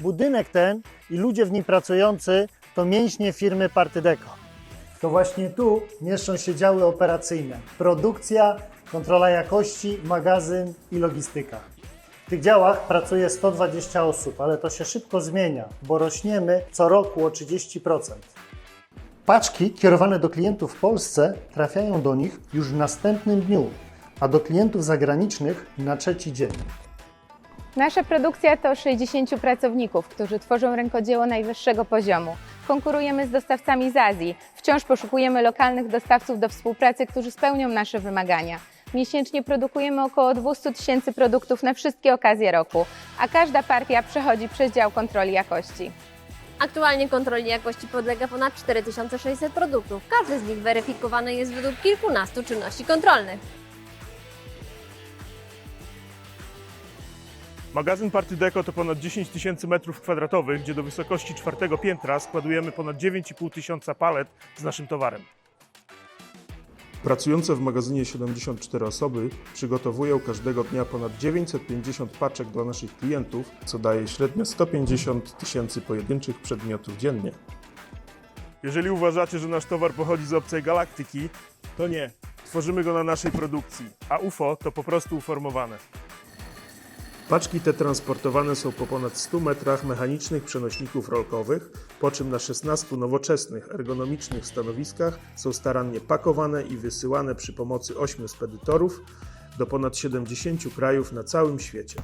Budynek ten i ludzie w nim pracujący to mięśnie firmy Partydeco. To właśnie tu mieszczą się działy operacyjne. Produkcja, kontrola jakości, magazyn i logistyka. W tych działach pracuje 120 osób, ale to się szybko zmienia, bo rośniemy co roku o 30%. Paczki kierowane do klientów w Polsce trafiają do nich już w następnym dniu, a do klientów zagranicznych na trzeci dzień. Nasza produkcja to 60 pracowników, którzy tworzą rękodzieło najwyższego poziomu. Konkurujemy z dostawcami z Azji. Wciąż poszukujemy lokalnych dostawców do współpracy, którzy spełnią nasze wymagania. Miesięcznie produkujemy około 200 tysięcy produktów na wszystkie okazje roku, a każda partia przechodzi przez dział kontroli jakości. Aktualnie kontroli jakości podlega ponad 4600 produktów. Każdy z nich weryfikowany jest według kilkunastu czynności kontrolnych. Magazyn Party Deco to ponad 10 tysięcy metrów kwadratowych, gdzie do wysokości czwartego piętra składujemy ponad 9,5 tysiąca palet z naszym towarem. Pracujące w magazynie 74 osoby przygotowują każdego dnia ponad 950 paczek dla naszych klientów, co daje średnio 150 tysięcy pojedynczych przedmiotów dziennie. Jeżeli uważacie, że nasz towar pochodzi z obcej galaktyki, to nie. Tworzymy go na naszej produkcji, a UFO to po prostu uformowane. Paczki te transportowane są po ponad 100 metrach mechanicznych przenośników rolkowych, po czym na 16 nowoczesnych, ergonomicznych stanowiskach są starannie pakowane i wysyłane przy pomocy 8 spedytorów do ponad 70 krajów na całym świecie.